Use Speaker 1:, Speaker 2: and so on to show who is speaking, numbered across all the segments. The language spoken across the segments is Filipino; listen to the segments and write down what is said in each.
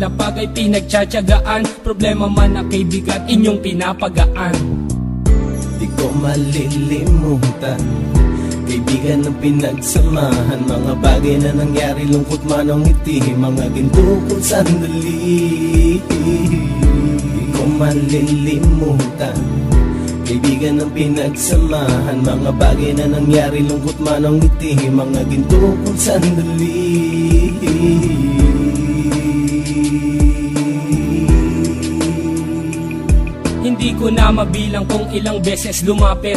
Speaker 1: nakalapag ay pinagtsatsagaan. Problema man na kaibigan, inyong pinapagaan.
Speaker 2: Di ko malilimutan Kaibigan ng pinagsamahan. Mga bagay na nangyari Lungkot man ang ngiti. Mga ginto kong sandali Di ko malilimutan. Kaibigan ng pinagsamahan. Mga bagay na nangyari Lungkot man ang ngiti. Mga ginto kong sandali
Speaker 1: Hindi ko na mabilang kung ilang beses lumapit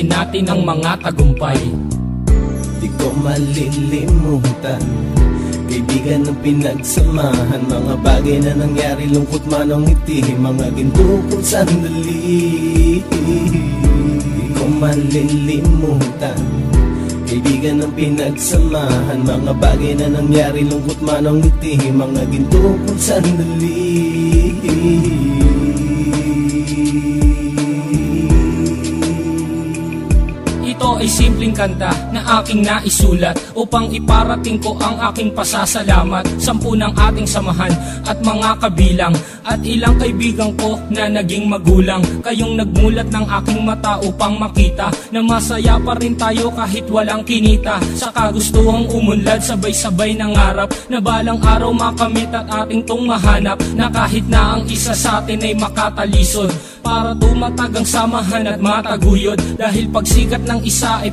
Speaker 1: din natin ang mga tagumpay.
Speaker 2: Di ko malilimutan Kaibigan ng pinagsamahan. Mga bagay na nangyari Lungkot man ang ngiti Mga ginto kong sandali. Di ko malilimutan Kaibigan ng pinagsamahan. Mga bagay na nangyari Lungkot man ang ngiti Mga ginto kong sandali
Speaker 1: simpleng kanta na aking naisulat Upang iparating ko ang aking pasasalamat. Sampu ng ating samahan at mga kabilang At ilang kaibigan ko na naging magulang. Kayong nagmulat ng aking mata upang makita Na masaya pa rin tayo kahit walang kinita. Sa kagustuhang umunlad sabay-sabay nangarap Na balang araw makamit at ating tong mahanap Na kahit na ang isa sa atin ay makatalisod. Para tumatag ang samahan at mataguyod Dahil pagsikat ng isa ay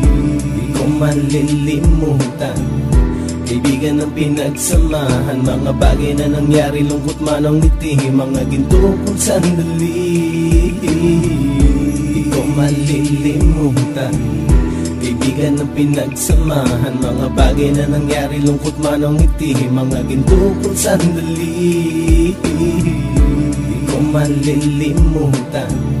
Speaker 2: malilimutan Kaibigan ng pinagsamahan Mga bagay na nangyari Lungkot man ang ngiti Mga ginto kong sandali Di ko malilimutan Kaibigan ng pinagsamahan Mga bagay na nangyari Lungkot man ang ngiti Mga ginto kong sandali Di ko malilimutan